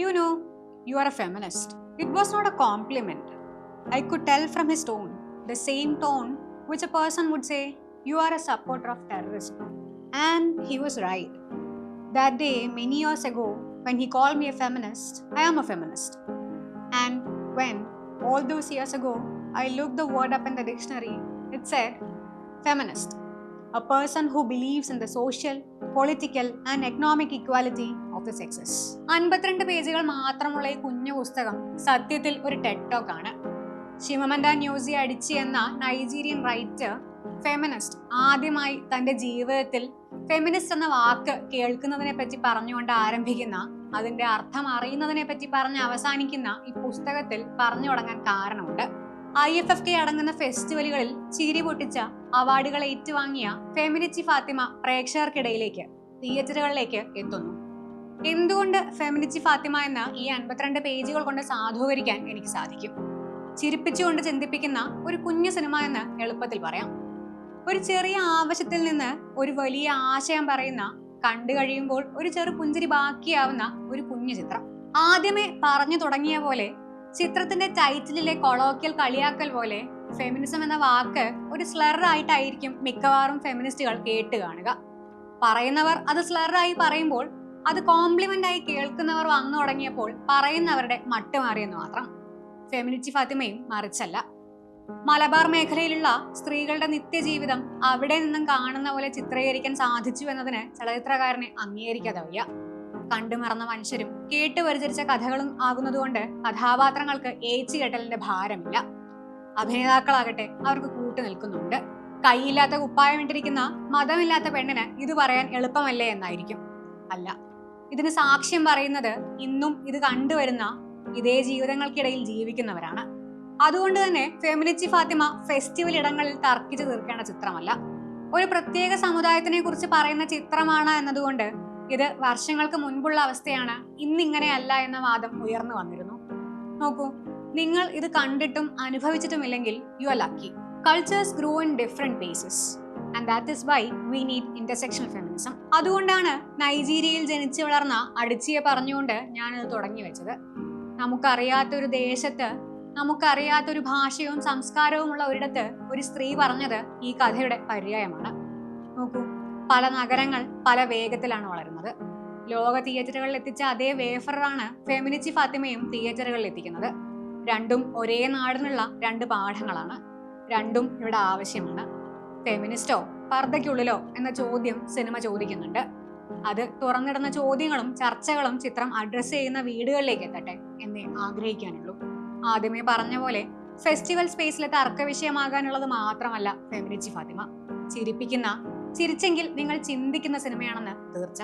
You know, you are a feminist. It was not a compliment. I could tell from his tone, the same tone which a person would say, You are a supporter of terrorism. And he was right. That day, many years ago, when he called me a feminist, I am a feminist. And when, all those years ago, I looked the word up in the dictionary, it said, feminist. A person who believes in the social, political and economic equality of the sexes അൻപത്തിരണ്ട് പേജുകൾ മാത്രമുള്ള ഈ കുഞ്ഞു പുസ്തകം സത്യത്തിൽ ഒരു Tech Talk ആണ്. ഷിമമന്ത ന്യൂസി അടിച്ചി എന്ന നൈജീരിയൻ റൈറ്റർ ഫെമിനിസ്റ്റ് ആദ്യമായി തന്റെ ജീവിതത്തിൽ ഫെമിനിസ്റ്റ് എന്ന വാക്ക് കേൾക്കുന്നതിനെ പറ്റി പറഞ്ഞുകൊണ്ട് ആരംഭിക്കുന്ന അതിന്റെ അർത്ഥം അറിയുന്നതിനെ പറ്റി പറഞ്ഞ് അവസാനിക്കുന്ന ഈ പുസ്തകത്തിൽ പറഞ്ഞു തുടങ്ങാൻ കാരണമുണ്ട്. ഐ എഫ് എഫ് കെ അടങ്ങുന്ന ഫെസ്റ്റിവലുകളിൽ ചിരി പൊട്ടിച്ച അവാർഡുകൾ ഏറ്റുവാങ്ങിയ ഫെമിനിച്ചി ഫാത്തിമ പ്രേക്ഷകർക്കിടയിലേക്ക് തിയേറ്ററുകളിലേക്ക് എത്തുന്നു. എന്തുകൊണ്ട് ഫെമിനിച്ചി ഫാത്തിമ എന്ന ഈ അൻപത്തിരണ്ട് പേജുകൾ കൊണ്ട് സാധൂകരിക്കാൻ എനിക്ക് സാധിക്കും? ചിരിപ്പിച്ചുകൊണ്ട് ചിന്തിപ്പിക്കുന്ന ഒരു കുഞ്ഞു സിനിമ എന്ന് എളുപ്പത്തിൽ പറയാം. ഒരു ചെറിയ ആവശ്യത്തിൽ നിന്ന് ഒരു വലിയ ആശയം പറയുന്ന കണ്ടു കഴിയുമ്പോൾ ഒരു ചെറു പുഞ്ചിരി ബാക്കിയാവുന്ന ഒരു കുഞ്ഞു ചിത്രം. ആദ്യമേ പറഞ്ഞു തുടങ്ങിയ പോലെ ചിത്രത്തിന്റെ ടൈറ്റിലിലെ കൊളോക്കിയൽ കളിയാക്കൽ പോലെ ഫെമിനിസം എന്ന വാക്ക് ഒരു സ്ലറായിട്ടായിരിക്കും മിക്കവാറും ഫെമിനിസ്റ്റുകൾ കേട്ട് കാണുക. പറയുന്നവർ അത് സ്ലറായി പറയുമ്പോൾ അത് കോംപ്ലിമെന്റ് ആയി കേൾക്കുന്നവർ വന്നു തുടങ്ങിയപ്പോൾ പറയുന്നവരുടെ മട്ട് മാറിയെന്ന് മാത്രം. ഫെമിനിറ്റി ഫാത്തിമയും മറിച്ചല്ല. മലബാർ മേഖലയിലുള്ള സ്ത്രീകളുടെ നിത്യജീവിതം അവിടെ നിന്നും കാണുന്ന പോലെ ചിത്രീകരിക്കാൻ സാധിച്ചു എന്നതിന് ചലച്ചിത്രകാരനെ അംഗീകരിക്കാതെ വയ്യ. കണ്ടുമറന്ന മനുഷ്യരും കേട്ട് പരിചരിച്ച കഥകളും ആകുന്നതുകൊണ്ട് കഥാപാത്രങ്ങൾക്ക് ഏച്ചുകെട്ടലിന്റെ ഭാരമില്ല. അഭിനേതാക്കളാകട്ടെ അവർക്ക് കൂട്ടു നിൽക്കുന്നുണ്ട്. കൈയില്ലാത്ത കുപ്പായമിട്ടിരിക്കുന്ന മതമില്ലാത്ത പെണ്ണിന് ഇത് പറയാൻ എളുപ്പമല്ലേ എന്നായിരിക്കും. അല്ല ഇതിന് സാക്ഷ്യം പറയുന്നത് ഇന്നും ഇത് കണ്ടുവരുന്ന ഇതേ ജീവിതങ്ങൾക്കിടയിൽ ജീവിക്കുന്നവരാണ്. അതുകൊണ്ട് തന്നെ ഫെമിനിച്ചി ഫാത്തിമ ഫെസ്റ്റിവൽ ഇടങ്ങളിൽ തർക്കിച്ചു തീർക്കേണ്ട ചിത്രമല്ല. ഒരു പ്രത്യേക സമുദായത്തിനെ കുറിച്ച് പറയുന്ന ചിത്രമാണ് എന്നതുകൊണ്ട് ഇത് വർഷങ്ങൾക്ക് മുൻപുള്ള അവസ്ഥയാണ് ഇന്നിങ്ങനെയല്ല എന്ന വാദം ഉയർന്നു വന്നിരുന്നു. നോക്കൂ നിങ്ങൾ ഇത് കണ്ടിട്ടും അനുഭവിച്ചിട്ടുമില്ലെങ്കിൽ you are lucky cultures grow in different bases and that is why we need intersectional feminism അതുകൊണ്ടാണ് നൈജീരിയയിൽ ജനിച്ചു വളർന്ന അടിച്ചിയെ പറഞ്ഞുകൊണ്ട് ഞാനിത് തുടങ്ങി വെച്ചത്. നമുക്കറിയാത്തൊരു ദേശത്ത് നമുക്കറിയാത്തൊരു ഭാഷയും സംസ്കാരവും ഉള്ള ഒരിടത്ത് ഒരു സ്ത്രീ പറഞ്ഞത് ഈ കഥയുടെ പര്യായമാണ്. നോക്കൂ പല നഗരങ്ങൾ പല വേഗത്തിലാണ് വളരുന്നത്. ലോക തിയേറ്ററുകളിൽ എത്തിച്ച അതേ വേഫറാണ് ഫെമിനിച്ചി ഫാത്തിമയും തിയേറ്ററുകളിൽ എത്തിക്കുന്നത്. രണ്ടും ഒരേ നാടിനുള്ള രണ്ട് പാഠങ്ങളാണ്. രണ്ടും ഇവിടെ ആവശ്യമാണ്. ഫെമിനിസ്റ്റോ പർദ്ദയ്ക്കുള്ളിലോ എന്ന ചോദ്യം സിനിമ ചോദിക്കുന്നുണ്ട്. അത് തുറന്നിടുന്ന ചോദ്യങ്ങളും ചർച്ചകളും ചിത്രം അഡ്രസ്സ് ചെയ്യുന്ന വീടുകളിലേക്ക് എത്തട്ടെ എന്നേ ആഗ്രഹിക്കാനുള്ളൂ. ആദ്യമേ പറഞ്ഞ പോലെ ഫെസ്റ്റിവൽ സ്പേസിലെ തർക്ക വിഷയമാകാനുള്ളത് മാത്രമല്ല ഫെമിനിച്ചി ഫാത്തിമ. ചിരിപ്പിക്കുന്ന ചിരിച്ചെങ്കിൽ നിങ്ങൾ ചിന്തിക്കുന്ന സിനിമയാണെന്ന് തീർച്ച.